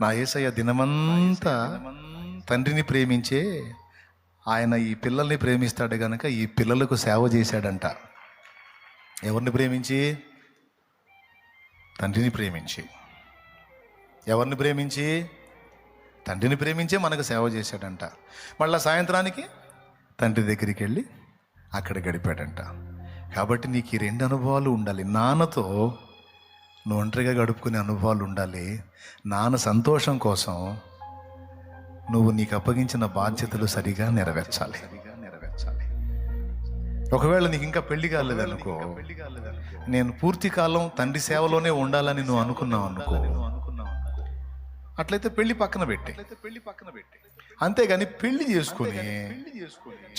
నా ఏసయ్య దినమంతా తండ్రిని ప్రేమించే ఆయన ఈ పిల్లల్ని ప్రేమిస్తాడు గనక ఈ పిల్లలకు సేవ చేశాడంట. ఎవరిని ప్రేమించి? తండ్రిని ప్రేమించి. ఎవరిని ప్రేమించి? తండ్రిని ప్రేమించే మనకు సేవ చేశాడంట. మళ్ళీ సాయంత్రానికి తండ్రి దగ్గరికి వెళ్ళి అక్కడ గడిపాడంట. కాబట్టి నీకు ఈ రెండు అనుభవాలు ఉండాలి. నాన్నతో నువ్వు ఒంటరిగా గడుపుకునే అనుభవాలు ఉండాలి. నాన్న సంతోషం కోసం నువ్వు నీకు అప్పగించిన బాధ్యతలు సరిగా నెరవేర్చాలి. నెరవేర్చాలి ఒకవేళ నీకు ఇంకా పెళ్ళి కాలేదు అనుకో నేను పూర్తి కాలం తండ్రి సేవలోనే ఉండాలని నువ్వు అనుకున్నావు అనుకో అట్లయితే పెళ్ళి పక్కన పెట్టి. పెళ్ళి పక్కన పెట్టి అంతేగాని పెళ్ళి చేసుకుని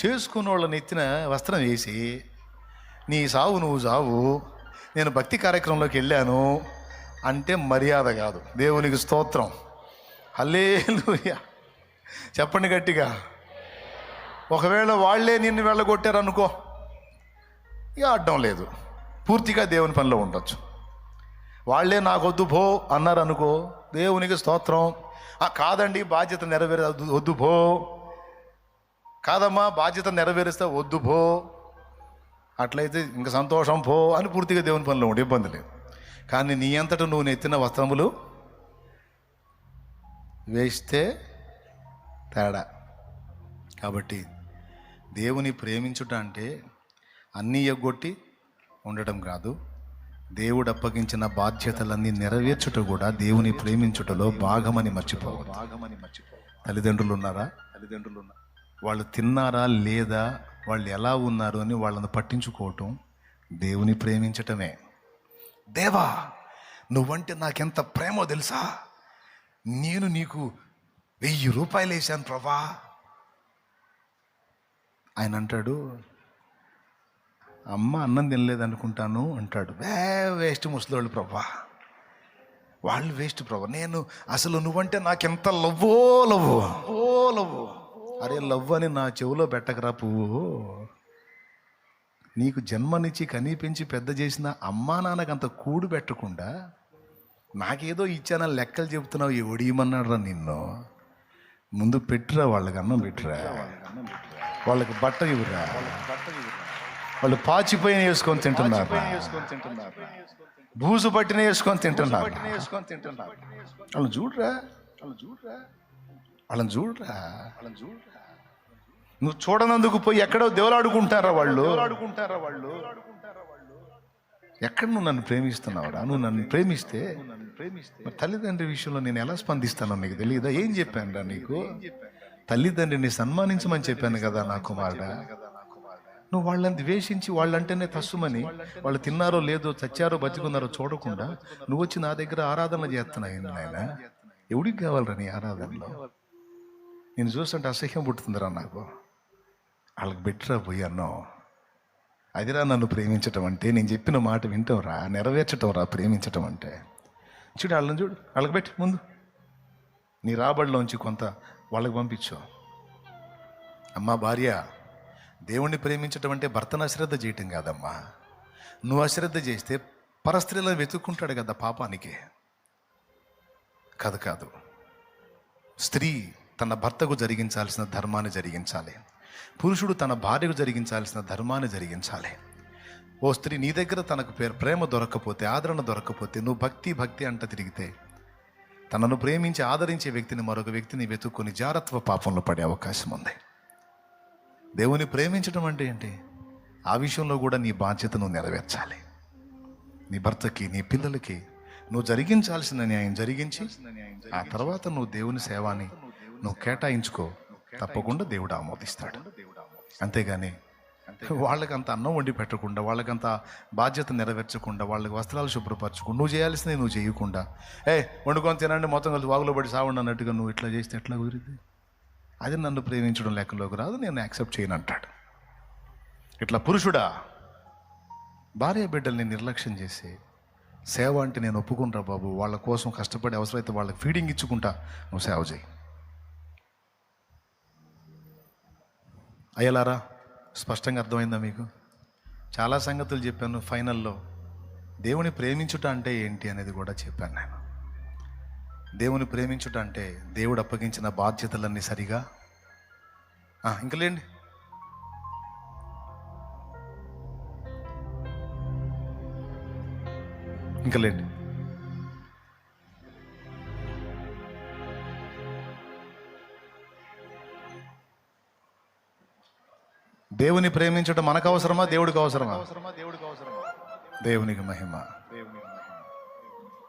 చేసుకున్న వాళ్ళని ఎత్తిన వస్త్రం వేసి నీ సావు నువ్వు సావు నేను భక్తి కార్యక్రమంలోకి వెళ్ళాను అంటే మర్యాద కాదు. దేవునికి స్తోత్రం. హల్లే చెప్పండి గట్టిగా. ఒకవేళ వాళ్ళే నిన్ను వెళ్ళగొట్టారనుకో ఇక అడ్డం లేదు. పూర్తిగా దేవుని పనిలో ఉండొచ్చు. వాళ్ళే నాకొద్దు భో అన్నారు అనుకో దేవునికి స్తోత్రం. "ఆ, కాదండి బాధ్యత నెరవేర వద్దు భో కాదమ్మా బాధ్యత నెరవేరుస్తే వద్దు భో అట్లయితే ఇంకా సంతోషం పో అని పూర్తిగా దేవుని పనిలో ఉండే ఇబ్బంది లేదు. కానీ నీ అంతట నువ్వు నెత్తిన వస్త్రములు వేస్తే తేడా. కాబట్టి దేవుని ప్రేమించుట అంటే అన్నీ ఎగ్గొట్టి ఉండటం కాదు. దేవుడు అప్పగించిన బాధ్యతలన్నీ నెరవేర్చుట కూడా దేవుని ప్రేమించుటలో భాగమని మర్చిపోవద్దు. భాగమని మర్చిపో తల్లిదండ్రులు ఉన్నారా? తల్లిదండ్రులు ఉన్నారు వాళ్ళు తిన్నారా లేదా వాళ్ళు ఎలా ఉన్నారు అని వాళ్ళని పట్టించుకోవటం దేవుని ప్రేమించటమే. దేవా నువ్వంటే నాకెంత ప్రేమో తెలుసా? నేను నీకు వెయ్యి రూపాయలు వేశాను ప్రభా. ఆయన అంటాడు అమ్మ అన్నం తినలేదనుకుంటాను అంటాడు. వే వేస్ట్ ముసలోళ్ళు ప్రభా. వాళ్ళు వేస్ట్ ప్రభా. నేను అసలు నువ్వంటే నాకెంత లవ్వో లవ్వు. ఓ లవ్వు. అరే లవ్ అని నా చెవిలో పెట్టకరా పువ్వు. నీకు జన్మనిచ్చి కనిపించి పెద్ద చేసిన అమ్మా నాన్నకు అంత కూడు పెట్టకుండా నాకేదో ఇచ్చాన లెక్కలు చెబుతున్నావు ఎవడియమన్నాడు రా నిన్ను. ముందు పెట్టురా వాళ్ళకి అన్నం పెట్టురా. వాళ్ళకి బట్ట ఇవ్వరా. వాళ్ళు పాచిపోయిన వేసుకొని తింటున్నారు. బూజు పట్టిన వేసుకొని తింటున్నారు. వాళ్ళని చూడరా వాళ్ళని చూడరా. వాళ్ళని చూడరా. వాళ్ళని చూడరా. నువ్వు చూడనందుకు పోయి ఎక్కడో దేవులాడుకుంటారా వాళ్ళు? ఆడుకుంటారా వాళ్ళు? ఎక్కడ నువ్వు నన్ను ప్రేమిస్తున్నావురా? నువ్వు నన్ను ప్రేమిస్తే తల్లిదండ్రి విషయంలో నేను ఎలా స్పందిస్తానో నీకు తెలియదా ఏం చెప్పాను రా నీకు? తల్లిదండ్రిని సన్మానించమని చెప్పాను కదా నా కుమారుడా. నువ్వు వాళ్ళని ద్వేషించి వాళ్ళంటేనే తస్సుమని వాళ్ళు తిన్నారో లేదో చచ్చారో బతికున్నారో చూడకుండా నువ్వు వచ్చి నా దగ్గర ఆరాధన చేస్తున్నాయి నాయన? ఎవడికి కావాలరా నీ ఆరాధనలో? నేను చూస్తుంటే అసహ్యం పుట్టుతుందిరా నాకు. వాళ్ళకి బెట్టరా పోయి అదిరా నన్ను ప్రేమించటం అంటే నేను చెప్పిన మాట వింటావురా నెరవేర్చటం రా ప్రేమించటం అంటే. చూడు వాళ్ళని చూడు వాళ్ళకి పెట్టి ముందు. నీ రాబడిలోంచి కొంత వాళ్ళకి పంపించు. అమ్మా భార్య దేవుణ్ణి ప్రేమించటం అంటే భర్తను అశ్రద్ధ చేయటం కాదమ్మా. నువ్వు అశ్రద్ధ చేస్తే పరస్త్రీలను వెతుక్కుంటాడు కదా పాపానికి. కాదు కాదు. స్త్రీ తన భర్తకు జరిగించాల్సిన ధర్మాన్ని జరిగించాలి. పురుషుడు తన భార్యకు జరిగించాల్సిన ధర్మాన్ని జరిగించాలి. ఓ స్త్రీ నీ దగ్గర తనకు పేరు ప్రేమ దొరకకపోతే ఆదరణ దొరకకపోతే నువ్వు భక్తి భక్తి అంట తిరిగితే తనను ప్రేమించి ఆదరించే వ్యక్తిని మరొక వ్యక్తిని వెతుక్కొని జారత్వ పాపంలో పడే అవకాశం ఉంది. దేవుని ప్రేమించడం అంటే ఏంటి? ఆ విషయంలో కూడా నీ బాధ్యతను నెరవేర్చాలి. నీ భర్తకి నీ పిల్లలకి నువ్వు జరిగించాల్సిన న్యాయం జరిగించి ఆ తర్వాత నువ్వు దేవుని సేవాని నువ్వు కేటాయించుకో. తప్పకుండా దేవుడు ఆమోదిస్తాడు. అంతేగాని వాళ్ళకి అంత అన్నం వండి పెట్టకుండా వాళ్ళకంత బాధ్యత నెరవేర్చకుండా వాళ్ళకి వస్త్రాలు శుభ్రపరచకుండా నువ్వు చేయాల్సింది నువ్వు చేయకుండా. ఏ వండుకొని తినండి మొత్తం కలిసి వాగులో పడి సావండి అన్నట్టుగా నువ్వు ఇట్లా చేస్తే ఎట్లా కుదిరింది అది నన్ను ప్రేమించడం లెక్కలోకి రాదు నేను యాక్సెప్ట్ చేయను అంటాడు. ఇట్లా పురుషుడా భార్య బిడ్డల్ని నిర్లక్ష్యం చేసి సేవ అంటే నేను ఒప్పుకుంటా బాబు వాళ్ళ కోసం కష్టపడి అవసరమైతే వాళ్ళకి ఫీడింగ్ ఇచ్చుకుంటా నువ్వు సేవ చేయి. అయ్యలారా స్పష్టంగా అర్థమైందా మీకు? చాలా సంగతులు చెప్పాను ఫైనల్లో. దేవుని ప్రేమించుట అంటే ఏంటి అనేది కూడా చెప్పాను నేను. దేవుని ప్రేమించుట అంటే దేవుడు అప్పగించిన బాధ్యతలన్నీ సరిగా? ఇంకా లేండి. ఇంకా లేండి. దేవుని ప్రేమించడం మనకు అవసరమా దేవుడికి అవసరమా? దేవుడికి అవసరమా? దేవునికి మహిమ.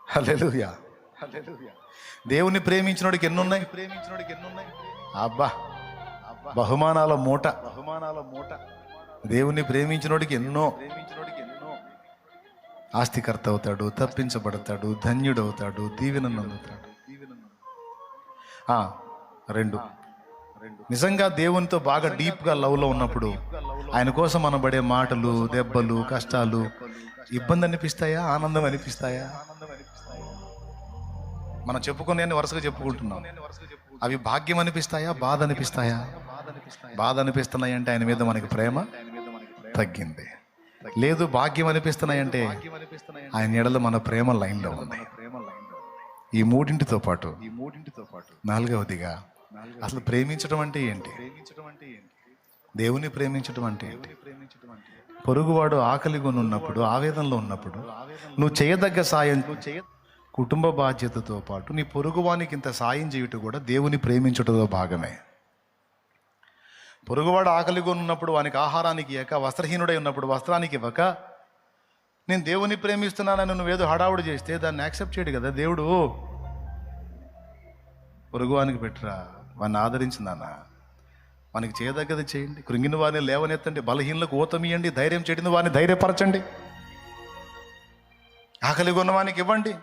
హల్లెలూయా. దేవుని ప్రేమించినోడికి ఎన్ని ఉన్నాయి ప్రేమించినోడికి ఎన్ని ఉన్నాయి అబ్బా. బహుమానాల మూట. బహుమానాల మూట. దేవుని ప్రేమించినోడికి ఎన్నో. ప్రేమించినోడికి ఎన్నో. ఆస్తికర్త అవుతాడు తప్పించబడతాడు ధన్యుడవుతాడు దీవెనను అందుతాడు. ఆ, రెండు. నిజంగా దేవునితో బాగా డీప్గా లవ్లో ఉన్నప్పుడు ఆయన కోసం మనం పడే మాటలు దెబ్బలు కష్టాలు ఇబ్బంది అనిపిస్తాయా? ఆనందం అనిపిస్తాయా? మనం చెప్పుకునే వరుసగా చెప్పుకుంటున్నాం. అవి భాగ్యం అనిపిస్తాయా? బాధ అనిపిస్తాయా? బాధ అనిపిస్తున్నాయి అంటే ఆయన మీద మనకి ప్రేమ తగ్గింది. లేదు భాగ్యం అనిపిస్తున్నాయి అంటే ఆయన ఎడల మన ప్రేమ లైన్లో ఉంది. ఈ మూడింటితో పాటు ఈ మూడింటితో పాటు నాలుగవదిగా అసలు ప్రేమించడం అంటే ఏంటి? దేవుని ప్రేమించడం అంటే ఏంటి? పొరుగువాడు ఆకలి కొని ఉన్నప్పుడు ఆవేదనలో ఉన్నప్పుడు నువ్వు చేయదగ్గ సాయం కుటుంబ బాధ్యతతో పాటు నీ పొరుగువానికి ఇంత సాయం చేయుట కూడా దేవుని ప్రేమించుటలో భాగమే. పొరుగువాడు ఆకలి కొని ఉన్నప్పుడు వానికి ఆహారానికి ఇవ్వక వస్త్రహీనుడై ఉన్నప్పుడు వస్త్రానికి ఇవ్వక నేను దేవుని ప్రేమిస్తున్నానని నువ్వేదో హడావుడి చేస్తే దాన్ని యాక్సెప్ట్ చేయడు కదా దేవుడు. పొరుగువానికి పెట్టరా? వాడిని ఆదరించిందన్న మనకి చేయదగ్గది చేయండి. కృంగిన వారిని లేవనెత్తండి. బలహీనలకు ఓతమియండి ధైర్యం చెడిన వారిని ధైర్యపరచండి. ఆకలి కొన్నవానికి ఇవ్వండి.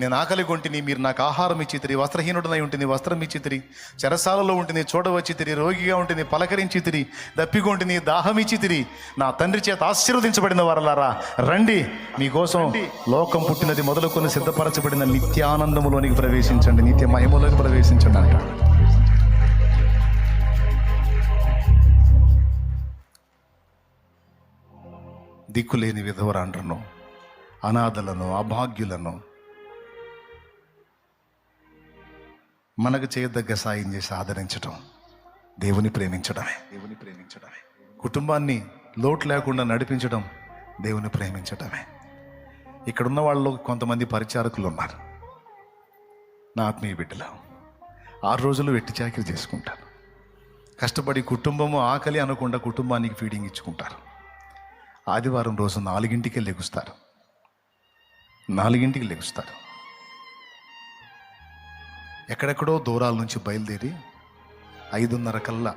నేను ఆకలి కొంటిని మీరు నాకు ఆహారం ఇచ్చితిరి వస్త్రహీనుడనై ఉంటుంది వస్త్రం ఇచ్చితిరి చెరసాలలో ఉంటుంది చూడవచ్చితిరి రోగిగా ఉంటుంది పలకరించితిరి దప్పికొంటిని దాహం ఇచ్చితిరి నా తండ్రి చేత ఆశీర్వదించబడిన వారలారా రండి. మీకోసం లోకం పుట్టినది మొదలుకొని సిద్ధపరచబడిన నిత్యానందములోనికి ప్రవేశించండి. నిత్య మహిమలోకి ప్రవేశించండి అంటాడు దిక్కులేని విధవరాండ్రను అనాథలను అభాగ్యులను మనకు చేయదగ్గ సాయం చేసి ఆదరించడం దేవుని ప్రేమించడమే దేవుని ప్రేమించడమే కుటుంబాన్ని లోటు లేకుండా నడిపించడం దేవుని ప్రేమించడమే ఇక్కడున్న వాళ్ళు కొంతమంది పరిచారకులు ఉన్నారు. నా ఆత్మీయ బిడ్డలు ఆరు రోజులు వెట్టి చాకరీ చేసుకుంటారు. కష్టపడి కుటుంబము ఆకలి అనకుండా కుటుంబానికి ఫీడింగ్ ఇచ్చుకుంటారు. ఆదివారం రోజు నాలుగింటికే లెగుస్తారు. నాలుగింటికి లెగుస్తారు. ఎక్కడెక్కడో దూరాల నుంచి బయలుదేరి ఐదున్నర కల్లా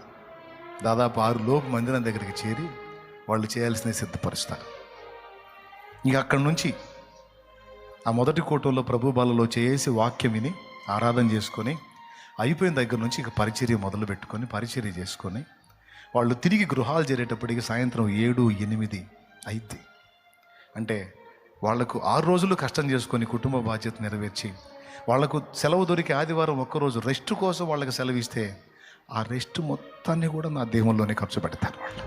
దాదాపు ఆరు లోపు మందిరం దగ్గరికి చేరి వాళ్ళు చేయాల్సినవి సిద్ధపరుస్తారు. ఇక అక్కడి నుంచి ఆ మొదటి కోటంలో ప్రభు బాలలో చేసి వాక్యం విని ఆరాధన చేసుకొని అయిపోయిన దగ్గర నుంచి ఇక పరిచర్య మొదలు పెట్టుకొని పరిచర్య చేసుకొని వాళ్ళు తిరిగి గృహాలు చేరేటప్పటికి సాయంత్రం ఏడు ఎనిమిది అయింది అంటే వాళ్ళకు ఆరు రోజులు కష్టం చేసుకొని కుటుంబ బాధ్యత నెరవేర్చి వాళ్ళకు సెలవు దొరికి ఆదివారం ఒక్కరోజు రెస్ట్ కోసం వాళ్ళకి సెలవు ఇస్తే ఆ రెస్ట్ మొత్తాన్ని కూడా నా దేవుల్లోనే ఖర్చు పెడతారు వాళ్ళు.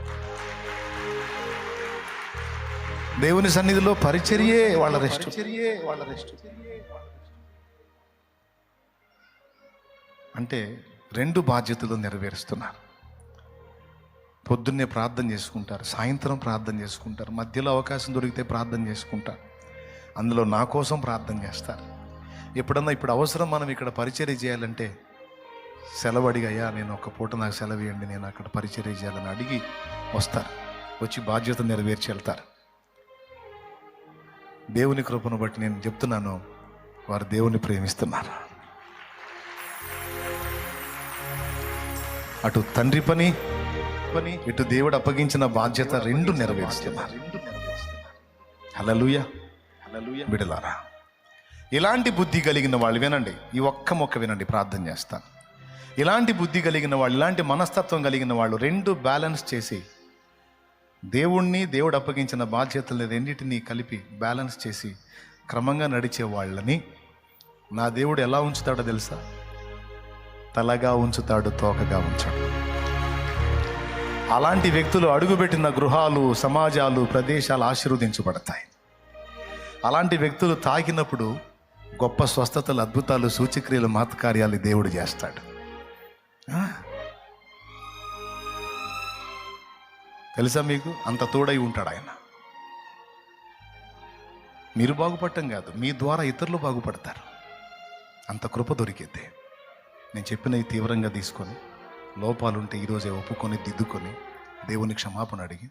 దేవుని సన్నిధిలో పరిచర్యే వాళ్ళ రెస్ట్. వాళ్ళ రెస్ట్. అంటే రెండు బాధ్యతలు నెరవేరుస్తున్నారు. పొద్దున్నే ప్రార్థన చేసుకుంటారు సాయంత్రం ప్రార్థన చేసుకుంటారు మధ్యలో అవకాశం దొరికితే ప్రార్థన చేసుకుంటారు. అందులో నా కోసం ప్రార్థన చేస్తారు. ఎప్పుడన్నా ఇప్పుడు అవసరం మనం ఇక్కడ పరిచర్య చేయాలంటే సెలవు అడిగయ్యా నేను ఒక పూట నాకు సెలవు ఇవ్వండి నేను అక్కడ పరిచర్య చేయాలని అడిగి వస్తారు. వచ్చి బాధ్యత నెరవేర్చి వెళ్తారు. దేవుని కృపను బట్టి నేను చెప్తున్నాను వారు దేవుని ప్రేమిస్తున్నారు. అటు తండ్రి పని పని ఇటు దేవుడు అప్పగించిన బాధ్యత రెండు నెరవేరుస్తున్నారు హలలుయ బిడలారా ఇలాంటి బుద్ధి కలిగిన వాళ్ళు వినండి ఈ ఒక్క మొక్క వినండి ప్రార్థన చేస్తాను ఇలాంటి బుద్ధి కలిగిన వాళ్ళు ఇలాంటి మనస్తత్వం కలిగిన వాళ్ళు రెండు బ్యాలెన్స్ చేసి దేవుణ్ణి దేవుడు అప్పగించిన బాధ్యతల్ని రెండింటినీ కలిపి బ్యాలెన్స్ చేసి క్రమంగా నడిచే వాళ్ళని నా దేవుడు ఎలా ఉంచుతాడో తెలుసా? తలగా ఉంచుతాడు తోకగా ఉంచాడు. అలాంటి వ్యక్తులు అడుగుపెట్టిన గృహాలు సమాజాలు ప్రదేశాలు ఆశీర్వదించబడతాయి. అలాంటి వ్యక్తులు తాకినప్పుడు గొప్ప స్వస్థతలు అద్భుతాలు సూచక్రియలు మహత్కార్యాలు దేవుడు చేస్తాడు. తెలుసా మీకు? అంత తోడై ఉంటాడు ఆయన. మీరు బాగుపడటం కాదు మీ ద్వారా ఇతరులు బాగుపడతారు. అంత కృప దొరికితే. నేను చెప్పినవి తీవ్రంగా తీసుకొని లోపాలుంటే ఈరోజే ఒప్పుకొని దిద్దుకొని దేవుని క్షమాపణ అడిగి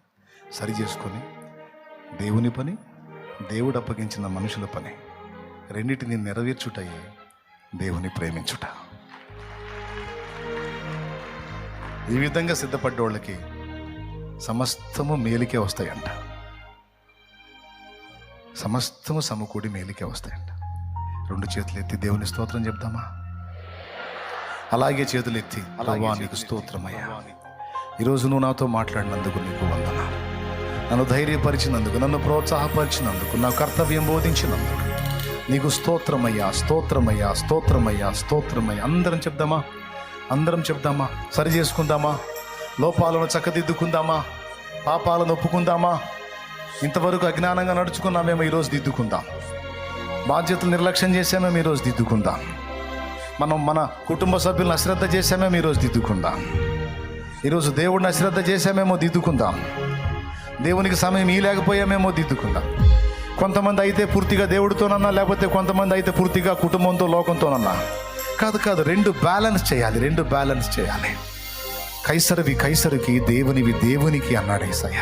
సరి చేసుకొని దేవుని పని దేవుడు అప్పగించిన మనుషుల పని రెండింటిని నెరవేర్చుటయే దేవుని ప్రేమించుట. ఈ విధంగా సిద్ధపడ్డోళ్ళకి సమస్తము మేలికే వస్తాయంట. సమస్తము సమకూడి మేలికే వస్తాయంట. రెండు చేతులు ఎత్తి దేవుని స్తోత్రం చెప్తామా అలాగే చేతులు ఎత్తి ప్రభా నీకు స్తోత్రమయ్యా. ఈరోజు నువ్వు నాతో మాట్లాడినందుకు నీకు వందన నన్ను ధైర్యపరిచినందుకు నన్ను ప్రోత్సాహపరిచినందుకు నా కర్తవ్యం బోధించినందుకు నీకు స్తోత్రమయ్యా స్తోత్రమయ్యా స్తోత్రమయ్యా స్తోత్రమయ్యా. అందరం చెప్దామా? అందరం చెప్దామా? సరి చేసుకుందామా? లోపాలను చక్కదిద్దుకుందామా? పాపాలను ఒప్పుకుందామా? ఇంతవరకు అజ్ఞానంగా నడుచుకున్నామేమో ఈరోజు దిద్దుకుందాం. బాధ్యతలు నిర్లక్ష్యం చేసామేమో ఈరోజు దిద్దుకుందాం. మనం మన కుటుంబ సభ్యులను అశ్రద్ధ చేసామేమో ఈరోజు దిద్దుకుందాం. ఈరోజు దేవుడిని అశ్రద్ధ చేసామేమో దిద్దుకుందాం. దేవునికి సమయం ఈ లేకపోయామేమో దిద్దుకుందాం. కొంతమంది అయితే పూర్తిగా దేవుడితోనన్నా లేకపోతే కొంతమంది అయితే పూర్తిగా కుటుంబంతో లోకంతోనన్నా. కాదు కాదు రెండు బ్యాలెన్స్ చేయాలి రెండు బ్యాలెన్స్ చేయాలి. కైసరివి కైసరికి దేవునివి దేవునికి అన్నాడు ఏసయ్య.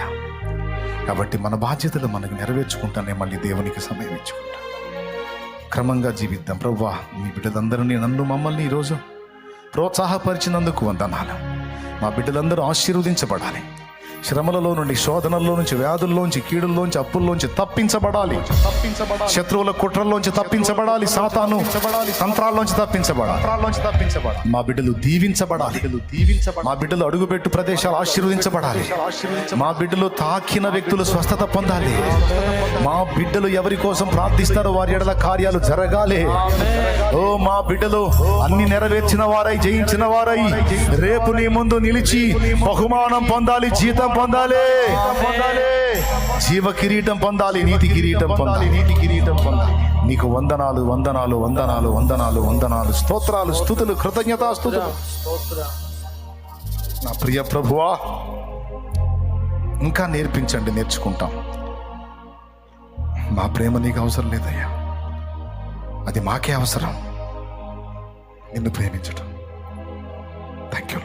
కాబట్టి మన బాధ్యతలు మనకు నెరవేర్చుకుంటానే మళ్ళీ దేవునికి సమయం ఇచ్చుకుంటాం. క్రమంగా జీవిద్దాం. ప్రవ్వా మీ బిడ్డలందరినీ నన్ను మమ్మల్ని ఈరోజు ప్రోత్సాహపరిచినందుకు వందనాలు. మా బిడ్డలందరూ ఆశీర్వదించబడాలి. శ్రమలలో నుండి శోధనల్లో నుంచి వ్యాధుల్లోంచి కీడుల్లోంచి అప్పుల్లోంచి తప్పించబడాలి. తప్పించబడాలి. శత్రువుల కుట్రల్లోంచి తప్పించబడాలి సాతాను తంత్రాల్లోంచి తప్పించబడాలి. తప్పించబడాలి. మా బిడ్డలు దీవించబడాలి. దీవించబడాలి. మా బిడ్డలు అడుగుపెట్టు ప్రదేశాలు ఆశీర్వదించబడాలి. మా బిడ్డలు తాకిన వ్యక్తులు స్వస్థత పొందాలి. మా బిడ్డలు ఎవరి కోసం ప్రార్థిస్తారో వారి ఎడల కార్యాలు జరగాలి. ఓ మా బిడ్డలు అన్ని నెరవేర్చిన వారై జయించిన వారై రేపు నీ ముందు నిలిచి బహుమానం పొందాలి జీతం పొందాలి పొందాలి. జీవ కిరీటం పొందాలి నీతి కిరీటం పొందాలి. నీతి కిరీటం పొందాలి నీకు వందనాలు వందనాలు వందనాలు వందనాలు వందనాలు స్తోత్రాలు స్థుతులు కృతజ్ఞతాస్తుతులు నా ప్రియ ప్రభువా ఇంకా నేర్పించండి నేర్చుకుంటాం. మా ప్రేమ నీకు అవసరం లేదయ్యా. అది మాకే అవసరం. నిన్ను ప్రేమించటం. థ్యాంక్ యూ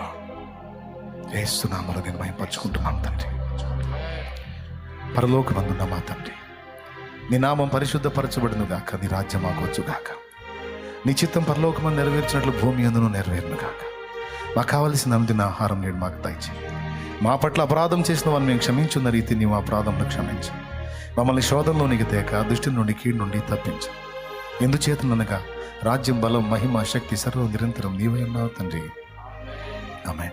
వేస్తున్నామలో నేను భయపరుచుకుంటున్నాను తండ్రి. పరలోకమందున్న మా తండ్రి. నీ నామం పరిశుద్ధపరచబడును గాక నీ రాజ్యం మాకొచ్చు గాక నీ చిత్తం పరలోకమని నెరవేర్చినట్లు భూమి అందును నెరవేరును గాక మాకు కావలసిన అందిన ఆహారం నేడు మాకు దయచి మా పట్ల అపరాధం చేసిన వారిని మేము క్షమించున్న రీతి నీ మా అపరాధంలో క్షమించు. మమ్మల్ని శోధంలోనికి తేక దృష్టి నుండి కీడు నుండి తప్పించు. ఎందుచేతనగా రాజ్యం బలం మహిమ శక్తి సర్వం నిరంతరం నీవై ఉన్నావు తండ్రి. ఆమె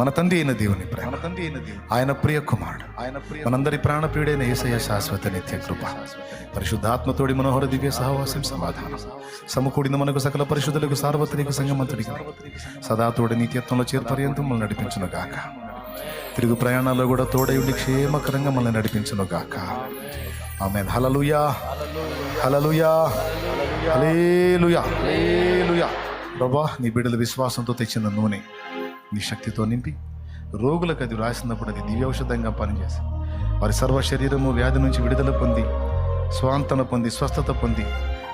మన తండ్రి అయిన దేవుని ప్రేమ. మన తండ్రి అయిన దేవుని. ఆయన ప్రియ కుమారుడు. ఆయన ప్రియ మనందరి ప్రాణప్రియుడైన ఏసయ్య శాశ్వత నిత్య కృప పరిశుద్ధాత్మతోడి మనోహర దివ్య సహవాసం సమాధానం. సమకూడిన మనకు సకల పరిశుద్ధులకు సార్వత్రిక సంగమంతుడికి సదా తోడి నిత్యత్వంలో చేర్పర్యంతం మనల్ని నడిపించును గాక తిరుగు ప్రయాణాల్లో కూడా తోడయుండి క్షేమకరంగా మనల్ని నడిపించును గాక ఆమె హలలుయా హలలుయా హలేలుయా హలేలుయా ప్రభా నీ బిడ్డల విశ్వాసంతో తెచ్చిన నూనె. నీ శక్తితో నింపి రోగులకు అది రాసినప్పుడు అది దివ్యౌషధంగా పనిచేసి వారి సర్వ శరీరము వ్యాధి నుంచి విడుదల పొంది స్వాంతన పొంది స్వస్థత పొంది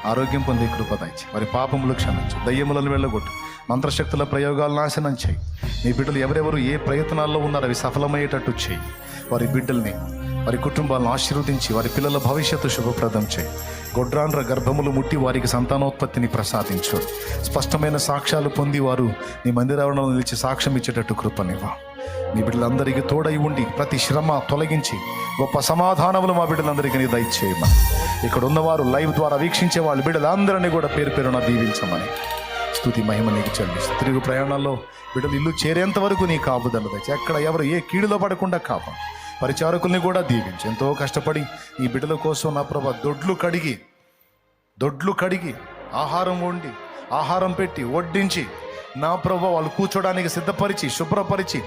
ఆరోగ్యం పొంది కృప వారి పాపములు క్షమించు. దయ్యములను వెళ్ళగొట్టు. మంత్రశక్తుల ప్రయోగాలు నాశనం చేయి. నీ బిడ్డలు ఎవరెవరు ఏ ప్రయత్నాల్లో ఉన్నారో అవి సఫలమయ్యేటట్టు చేయి. వారి బిడ్డల్ని వారి కుటుంబాలను ఆశీర్వదించి వారి పిల్లల భవిష్యత్తు శుభప్రదం చేయి. గొడ్రాండ్ర గర్భములు ముట్టి వారికి సంతానోత్పత్తిని ప్రసాదించు. స్పష్టమైన సాక్ష్యాలు పొంది వారు నీ మందిరావరణలో నిలిచి సాక్ష్యం ఇచ్చేటట్టు కృపనివ్వ. నీ బిడ్డలందరికీ తోడై ఉండి ప్రతి శ్రమ తొలగించి గొప్ప సమాధానములు మా బిడ్డలందరికీ నీ దయచేయమని ఇక్కడ ఉన్నవారు లైవ్ ద్వారా వీక్షించే వాళ్ళ బిడ్డలందరినీ కూడా పేరు పేరున దీవించమని. స్తుతి మహిమ నీకు చెల్లిస్తూ. తిరుగు ప్రయాణాల్లో బిడ్డలు ఇల్లు చేరేంత వరకు నీ కాపుదల ఎక్కడ ఎవరు ఏ కీడులో పడకుండా కాపా పరిచారకుల్ని కూడా దీవించి. ఎంతో కష్టపడి ఈ బిడ్డల కోసం నా ప్రభా దొడ్లు కడిగి దొడ్లు కడిగి ఆహారం వండి ఆహారం పెట్టి వడ్డించి నా ప్రభు వాళ్ళు కూర్చోడానికి సిద్ధపరిచి శుభ్రపరిచి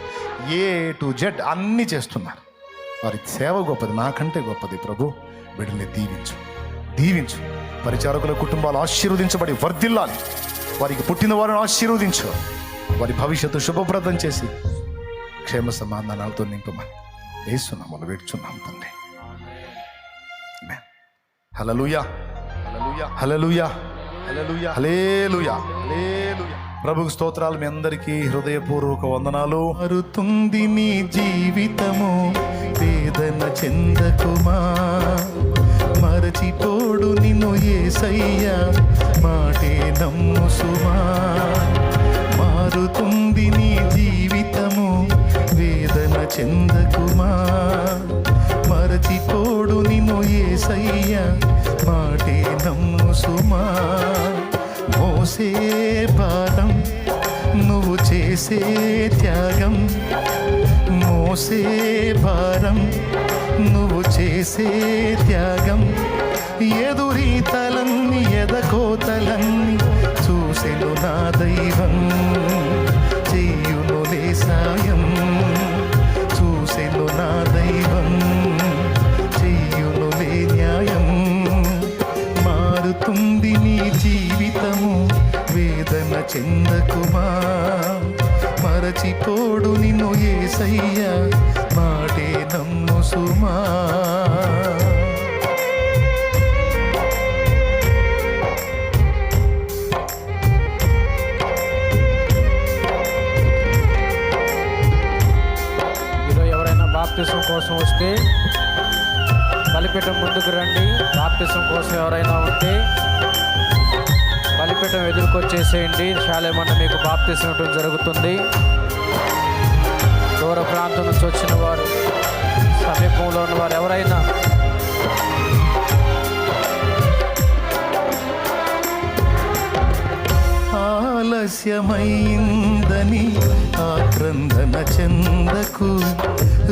ఏ టు జెడ్ అన్నీ చేస్తున్నారు. వారి సేవ గొప్పది నాకంటే గొప్పది ప్రభు బిడ్డల్ని దీవించు. దీవించు. పరిచారకుల కుటుంబాలు ఆశీర్వదించబడి వర్ధిల్లాలి. వారికి పుట్టిన వారిని ఆశీర్వదించు. వారి భవిష్యత్తు శుభప్రదం చేసి క్షేమ సమాధానాలతో నింపమని. వేస్తున్నాము వేడుచున్నాం తండ్రి. హలలుయా హలలుయా హలలుయా హలేలుయా హలేలుయా ప్రభుకు స్తోత్రాలు మీ అందరికీ హృదయపూర్వక వందనాలు. మారుతుంది నీ జీవితము వేదన చెందకుమా? మరచిపోడు నిన్ను ఏసయ్యా మాటే నమ్ము సుమా చేసే పాదం నువ్వు చేసే త్యాగం మోసే భారం నువ్వు చేసే త్యాగం. ఎదురీతలన్నీ ఎదకోతలన్నీ చూసెను నా దైవం చెయ్యునులే సాయం. చూసెను నా చెందకుమా? మరచిపోడు నిన్ను ఏసయ్యా మాటే నమ్ము సుమా. ఎవరైనా బాప్తిసం కోసం వస్తే బలిపీఠం ముందుకు రండి. బాప్తిసం కోసం ఎవరైనా ఉంటే బలిపీఠం ఎదుర్కొచ్చేసేయండి శాలేమన్న మీకు బాప్తిసం జరుగుతుంది. దూర ప్రాంతం నుంచి వచ్చిన వారు సమీపంలో ఉన్న వారు ఎవరైనా ఆలస్యమైందని ఆక్రందన చెందకు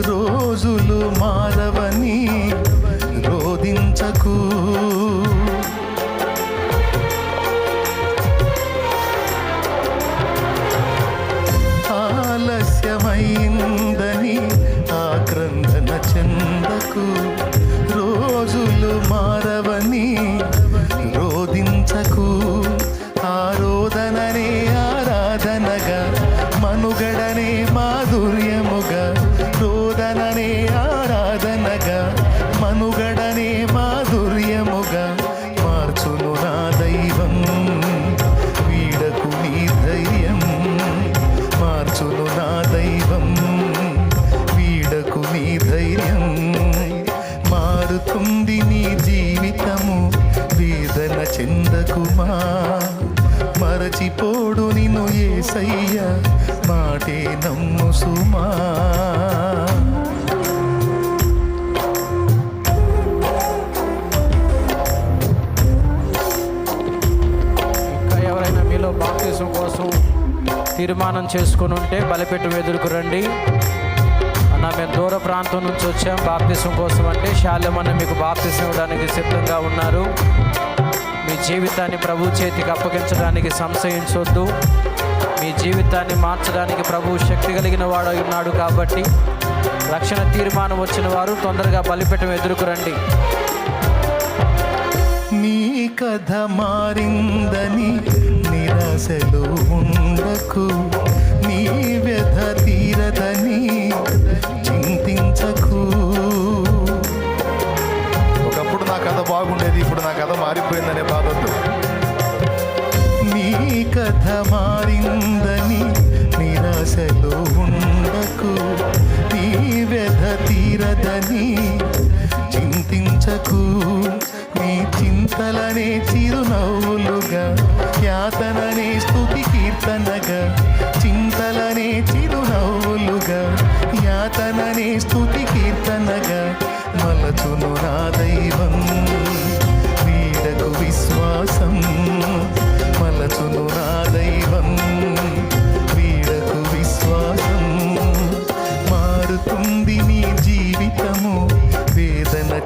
రోజులు మారవని రోధించకు. తీర్మానం చేసుకుని ఉంటే బలిపెట్టు ఎదురుకు రండి. అన్న మేము దూర ప్రాంతం నుంచి వచ్చాం. బాప్తిసం కోసం అంటే శాల్యమన్న మీకు బాప్తిసం ఇవ్వడానికి సిద్ధంగా ఉన్నారు. మీ జీవితాన్ని ప్రభు చేతికి అప్పగించడానికి సంశయించొద్దు. మీ జీవితాన్ని మార్చడానికి ప్రభు శక్తి కలిగిన వాడు ఉన్నాడు కాబట్టి రక్షణ తీర్మానం వచ్చిన వారు తొందరగా బలిపెట్టం ఎదురుకు రండి. నీ కథ మారిందని cool.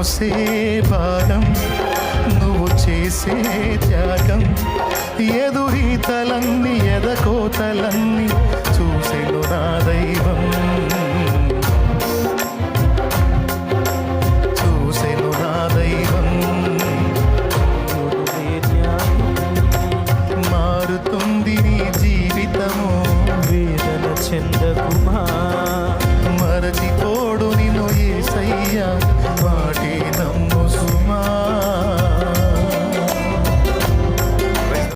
మోసే భారం నువ్వు చేసే త్యాగం. ఎదురీతలన్నీ ఎదకోతలన్నీ చూసెను నా దైవం.